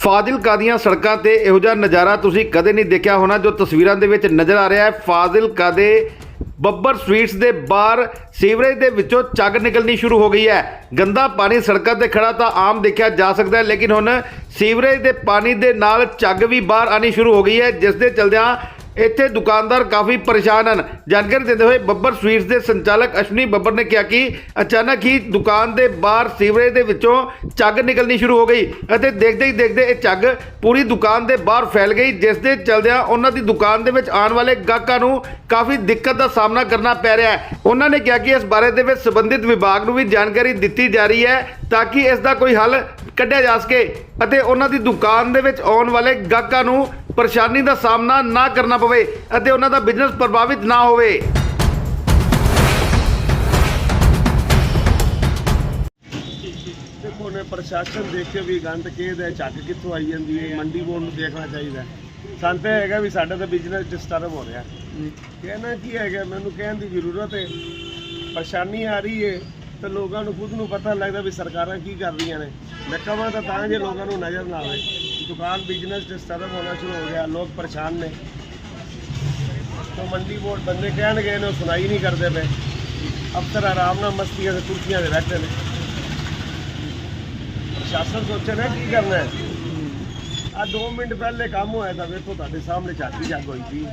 ਫਾਜ਼ਿਲਕਾ ਦੀਆਂ ਸੜਕਾਂ ਤੇ ਇਹੋ ਜਿਹਾ ਨਜ਼ਾਰਾ ਤੁਸੀਂ ਕਦੇ ਨਹੀਂ ਦੇਖਿਆ ਹੋਣਾ, ਜੋ ਤਸਵੀਰਾਂ ਦੇ ਵਿੱਚ ਨਜ਼ਰ ਆ ਰਿਹਾ ਹੈ। ਫਾਜ਼ਿਲਕਾ ਦੇ ਬੱਬਰ ਸਵੀਟਸ ਦੇ ਬਾਹਰ ਸੀਵਰੇਜ ਦੇ ਵਿੱਚੋਂ ਚੱਗ ਨਿਕਲਣੀ ਸ਼ੁਰੂ ਹੋ ਗਈ ਹੈ। ਗੰਦਾ ਪਾਣੀ ਸੜਕਾਂ ਤੇ ਖੜਾ ਤਾਂ ਆਮ ਦੇਖਿਆ ਜਾ ਸਕਦਾ ਹੈ, ਲੇਕਿਨ ਹੁਣ ਸੀਵਰੇਜ ਦੇ ਪਾਣੀ ਦੇ ਨਾਲ ਚੱਗ ਵੀ ਬਾਹਰ ਆਣੀ ਸ਼ੁਰੂ ਹੋ ਗਈ ਹੈ, ਜਿਸ ਦੇ ਚਲਦਿਆਂ ਇੱਥੇ ਦੁਕਾਨਦਾਰ ਕਾਫੀ ਪਰੇਸ਼ਾਨ ਹਨ। ਜਾਣਕਾਰੀ ਦਿੰਦੇ ਹੋਏ ਬੱਬਰ ਸਵੀਟਸ ਦੇ ਸੰਚਾਲਕ ਅਸ਼ਵਨੀ ਬੱਬਰ ਨੇ ਕਿਹਾ ਕਿ ਅਚਾਨਕ ਹੀ ਦੁਕਾਨ ਦੇ ਬਾਹਰ ਸੀਵਰੇਜ ਦੇ ਵਿੱਚੋਂ ਚੱਗ ਨਿਕਲਣੀ ਸ਼ੁਰੂ ਹੋ ਗਈ ਅਤੇ ਦੇਖਦੇ ਹੀ ਦੇਖਦੇ ਇਹ ਚੱਗ ਪੂਰੀ ਦੁਕਾਨ ਦੇ ਬਾਹਰ ਫੈਲ ਗਈ, ਜਿਸ ਦੇ ਚਲਦਿਆਂ ਉਹਨਾਂ ਦੀ ਦੁਕਾਨ ਦੇ ਵਿੱਚ ਆਉਣ ਵਾਲੇ ਗਾਹਕਾਂ ਨੂੰ ਕਾਫੀ ਦਿੱਕਤ ਦਾ ਸਾਹਮਣਾ ਕਰਨਾ ਪੈ ਰਿਹਾ ਹੈ। ਉਹਨਾਂ ਨੇ ਕਿਹਾ ਕਿ ਇਸ ਬਾਰੇ ਦੇ ਵਿੱਚ ਸੰਬੰਧਿਤ ਵਿਭਾਗ ਨੂੰ ਵੀ ਜਾਣਕਾਰੀ ਦਿੱਤੀ ਜਾ ਰਹੀ ਹੈ ਤਾਂ ਕਿ ਇਸ ਦਾ ਕੋਈ ਹੱਲ ਕੱਢਿਆ ਜਾ ਸਕੇ ਅਤੇ ਉਹਨਾਂ ਦੀ ਦੁਕਾਨ ਦੇ ਵਿੱਚ ਆਉਣ ਵਾਲੇ ਗਾਹਕਾਂ ਨੂੰ ਪਰੇਸ਼ਾਨੀ ਦਾ ਸਾਹਮਣਾ ਨਾ ਕਰਨਾ ਪਵੇ ਅਤੇ ਉਹਨਾਂ ਦਾ ਬਿਜ਼ਨਸ ਪ੍ਰਭਾਵਿਤ ਨਾ ਹੋਵੇ। ਦੇਖੋ ਨੇ ਪ੍ਰਸ਼ਾਸਨ ਦੇਖ ਕੇ ਵੀ ਗੰਦ ਕਿਹਦਾ ਚੱਕ ਕਿੱਥੋਂ ਆਈ ਜਾਂਦੀ ਹੈ ਮੰਡੀ ਬੋਰਡ ਨੂੰ ਦੇਖਣਾ ਚਾਹੀਦਾ ਸਾਨੂੰ ਤਾਂ ਹੈਗਾ ਵੀ ਸਾਡਾ ਤਾਂ ਬਿਜ਼ਨਸ ਡਿਸਟਰਬ ਹੋ ਰਿਹਾ ਕਹਿਣਾ ਕੀ ਹੈਗਾ ਮੈਨੂੰ ਕਹਿਣ ਦੀ ਜ਼ਰੂਰਤ ਹੈ ਪਰੇਸ਼ਾਨੀ ਆ ਰਹੀ ਹੈ। ਤੇ ਲੋਕਾਂ ਨੂੰ ਖੁਦ ਨੂੰ ਪਤਾ ਲੱਗਦਾ ਵੀ ਸਰਕਾਰਾਂ ਕੀ ਕਰ ਰਹੀਆਂ ਨੇ। ਮੈਂ ਕਹਾਂ ਤਾਂ ਤਾਂ ਜੇ ਲੋਕਾਂ ਨੂੰ ਨਜ਼ਰ ਨਾ ਆਵੇ। ਦੁਕਾਨ ਬਿਜ਼ਨਸ ਡਿਸਟਰਬ ਹੋਣਾ ਸ਼ੁਰੂ ਹੋ ਗਿਆ, ਲੋਕ ਪਰੇਸ਼ਾਨ ਨੇ। ਤੋਂ ਮੰਡੀ ਬੋਰਡ ਬੰਦੇ ਕਹਿਣ ਗਏ ਨੇ ਉਹ ਸੁਣਾਈ ਨਹੀਂ ਕਰਦੇ ਪਏ। ਅਫਸਰ ਆਰਾਮ ਨਾਲ ਮਸਤੀਆਂ ਤੇ ਕੁਰਸੀਆਂ ਤੇ ਬੈਠੇ ਨੇ। ਪ੍ਰਸ਼ਾਸਨ ਸੋਚੇ ਨਾ ਕੀ ਕਰਨਾ ਹੈ। ਆ 2 ਮਿੰਟ ਪਹਿਲੇ ਕੰਮ ਹੋਇਆ ਤਾਂ ਵੇਖੋ ਤੁਹਾਡੇ ਸਾਹਮਣੇ ਝਾਕੀ ਜੱਗ ਹੋਈ ਸੀ।